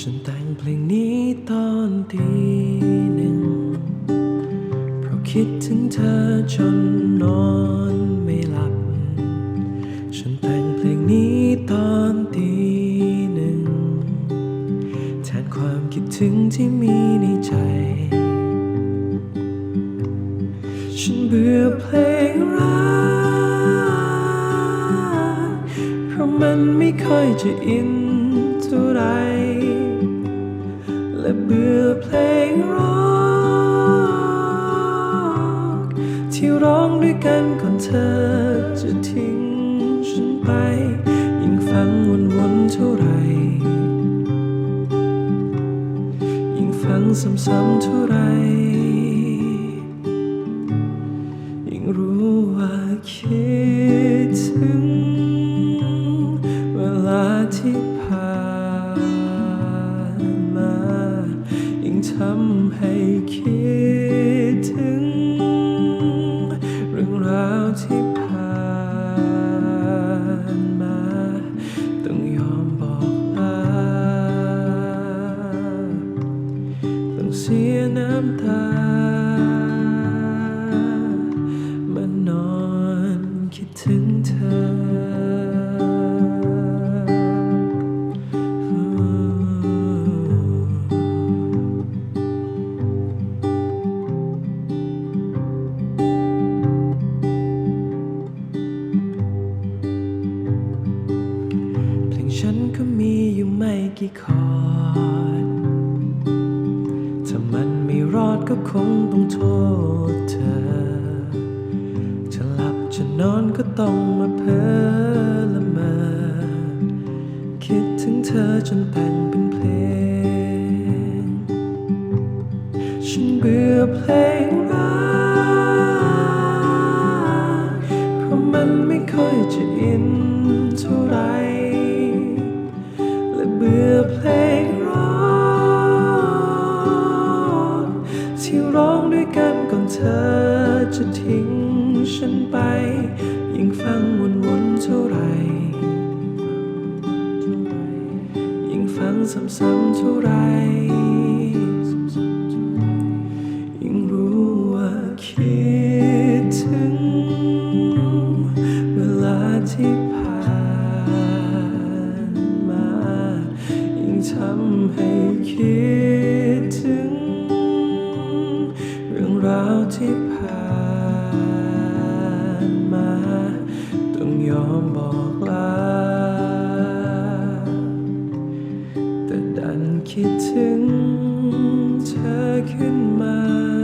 ฉันแต่งเพลงนี้ตอนตีหนึ่ง เพราะคิดถึงเธอจนนอนไม่หลับ ฉันแต่งเพลงนี้ตอนตีหนึ่งแทนความคิดถึงที่มีในใจ ฉันเบื่อเพลงรัก เพราะมันไม่ค่อยจะอินเท่าไร และเบื่อเพลงร็อกที่ร้องด้วยกันก่อนเธอจะทิ้งฉันไป ยิ่งฟังวนๆเท่าไหรยิ่งฟังซ้ำๆเท่าไหรยิ่งรู้ว่าคิดถึง เวลาที่ อนก็ต้องมาเพ้อละมอคิดถึงเธอจนแต่งเป็นเพลง ฉันเบื่อเพลงรักเพราะมันไม่ค่อยจะอินเท่าไร และเบื่อเพลงร้องที่ร้องด้วยกันก่อนเธอจะทิ้ง ฉันไป ยิ่งฟังวนๆเท่าไร ยิ่งฟังซ้ำๆเท่าไร ยิ่งรู้ว่าคิดถึง เวลาที่ผ่านมา ยิ่งทำให้คิดันคิดถึงเธอขึ้นมา